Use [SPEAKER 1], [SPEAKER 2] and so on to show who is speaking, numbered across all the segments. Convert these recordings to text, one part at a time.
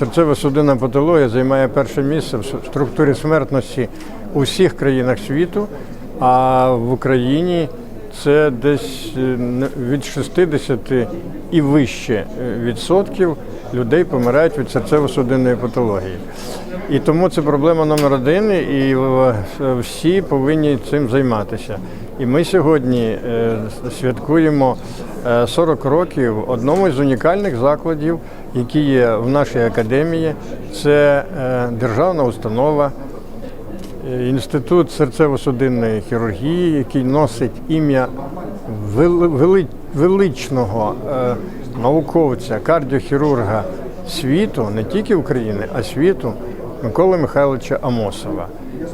[SPEAKER 1] серцево-судинна патологія займає перше місце в структурі смертності у всіх країнах світу, а в Україні це десь е, від 60 і вище е, відсотків людей помирають від серцево-судинної патології. І тому це проблема номер один, і е, всі повинні цим займатися. І ми сьогодні е, святкуємо е, 40 років одному з унікальних закладів, які є в нашій академії. Це е, державна установа, е, інститут серцево-судинної хірургії, який носить ім'я вели- вели- величного е, науковця, кардіохірурга світу, не тільки України, а світу Миколи Михайловича Амосова.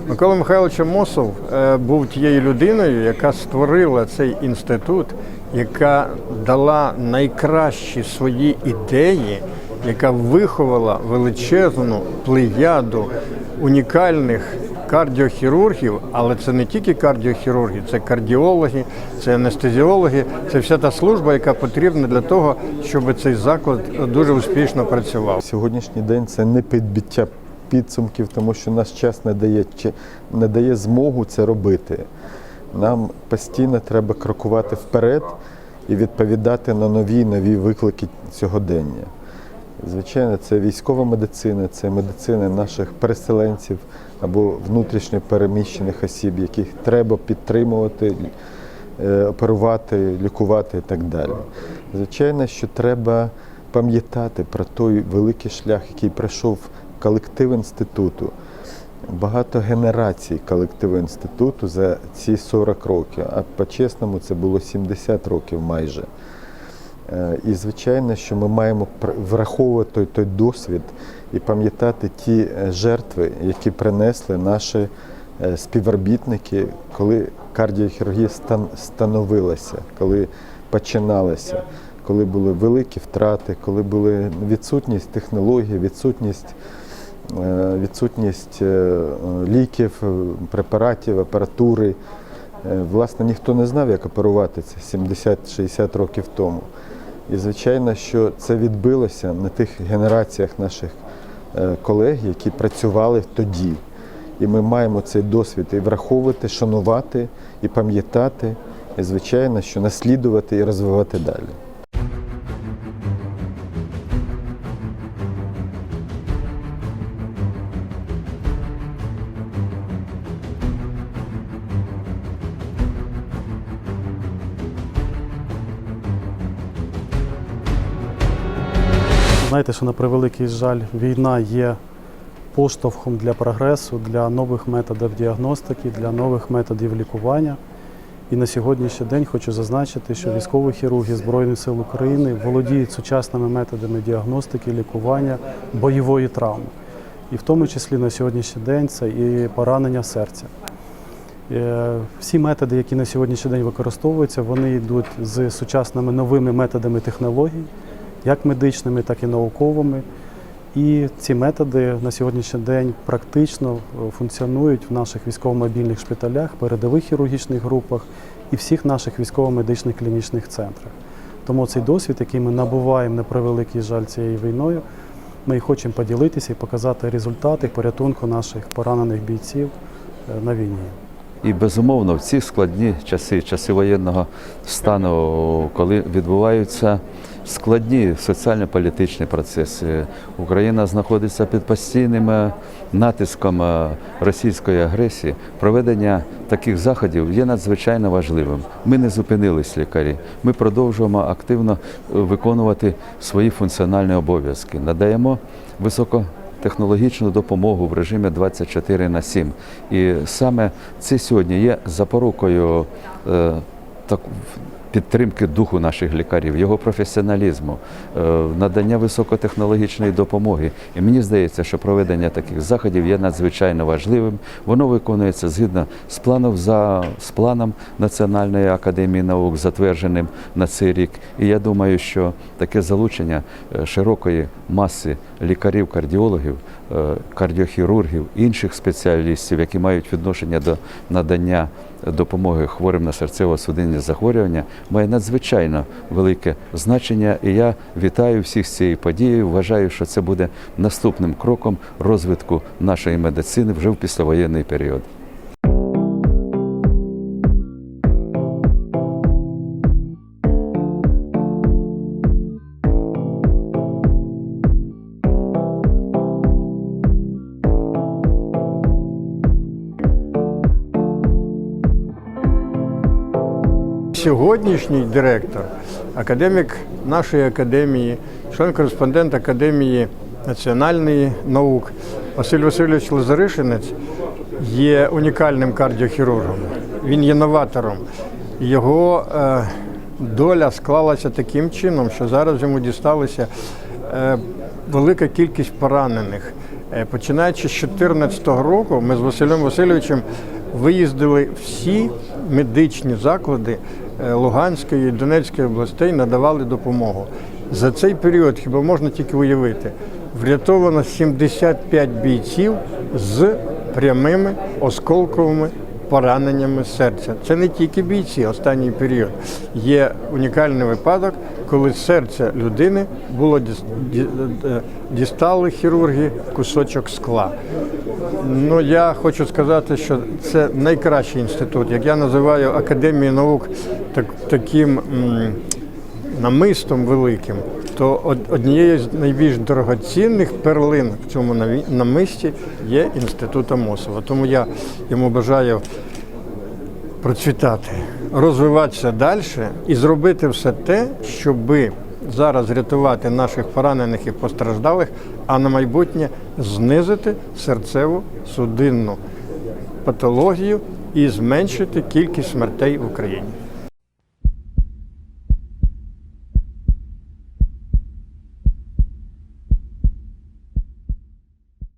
[SPEAKER 1] Микола Михайлович Амосов е, був тією людиною, яка створила цей інститут, яка дала найкращі свої ідеї, яка виховала величезну плеяду унікальних кардіохірургів, але це не тільки кардіохірурги, це кардіологи, це анестезіологи, це вся та служба, яка потрібна для того, щоб цей заклад дуже успішно працював.
[SPEAKER 2] Сьогоднішній день це не підбиття підсумків, тому що наш час не дає, не дає змогу це робити. Нам постійно треба крокувати вперед і відповідати на нові нові виклики сьогодення. Звичайно, це військова медицина, це медицина наших переселенців або внутрішньо переміщених осіб, яких треба підтримувати, е, оперувати, лікувати і так далі. Звичайно, що треба пам'ятати про той великий шлях, який пройшов колектив інституту. Багато генерацій колективу інституту за ці 40 років, а по-чесному це було 70 років майже. Е, І звичайно, що ми маємо враховувати той, той досвід і пам'ятати ті е, жертви, які принесли наші е, співробітники, коли кардіохірургія стан- становилася, коли починалася, коли були великі втрати, коли були відсутність технологій, відсутність. Відсутність ліків, препаратів, апаратури. Власне, ніхто не знав, як оперувати це 70-60 років тому. І звичайно, що це відбилося на тих генераціях наших е, колег, які працювали тоді. І ми маємо цей досвід і враховувати, шанувати, і пам'ятати, і, звичайно, що наслідувати і розвивати далі.
[SPEAKER 3] Знаєте, що на превеликий жаль, війна є поштовхом для прогресу, для нових методів діагностики, для нових методів лікування. І на сьогоднішній день хочу зазначити, що військові хірурги Збройних сил України володіють сучасними методами діагностики, лікування бойової травми. І в тому числі на сьогоднішній день це і поранення серця. Е, Всі методи, які на сьогоднішній день використовуються, вони йдуть з сучасними новими методами технологій, як медичними, так і науковими. І ці методи на сьогоднішній день практично е, функціонують в наших військово-мобільних шпиталях, передових хірургічних групах і всіх наших військово-медичних клінічних центрах. Тому цей досвід, який ми набуваємо на превеликий жаль цією війною, ми хочемо поділитися і показати результати порятунку наших поранених бійців е, на війні.
[SPEAKER 4] І безумовно, в ці складні часи, часи воєнного стану, коли відбуваються складні соціально-політичні процеси, Україна знаходиться під постійним е, натиском е, російської агресії. Проведення таких заходів є надзвичайно важливим. Ми не зупинились лікарі. Ми продовжуємо активно е, виконувати свої функціональні обов'язки. Надаємо високо технологічну допомогу в режимі 24 на 7. І саме це сьогодні є запорукою е, так, підтримки духу наших лікарів, його професіоналізму, е, надання високотехнологічної допомоги. І мені здається, що проведення таких заходів є надзвичайно важливим. Воно виконується згідно з планом за з планом Національної академії наук, затвердженим на цей рік. І я думаю, що таке залучення е, широкої маси лікарів, кардіологів, е, кардіохірургів, інших спеціалістів, які мають відношення до надання допомоги хворим на серцево-судинні захворювання, має надзвичайно велике значення. І я вітаю всіх з цією подією. Вважаю, що це буде наступним кроком розвитку нашої медицини вже в післявоєнний період.
[SPEAKER 1] Сьогоднішній директор, академік нашої академії, член-кореспондент Академії національної наук Василь Васильович Лазаришинець є унікальним кардіохірургом. Він є новатором. Його е, доля склалася таким чином, що зараз йому дісталося е, велика кількість поранених. Е, Починаючи з 2014 року, ми з Василем Васильовичем виїздили всі медичні заклади Луганської і Донецької областей, надавали допомогу. За цей період хіба можна тільки уявити, врятовано 75 бійців з прямими осколковими пораненнями серця. Це не тільки бійці, останній період. Є унікальний випадок, коли з серця людини було е, дістали хірурги кусочок скла. Ну я хочу сказати, що це найкращий інститут. Як я називаю Академію наук так, таким м, намистом великим, то однією з найбільш дорогоцінних перлин в цьому намисті є інститут Амосова. Тому я йому бажаю процвітати, розвиватися далі і зробити все те, щоби зараз рятувати наших поранених і постраждалих, а на майбутнє знизити серцеву судинну патологію і зменшити кількість смертей в Україні.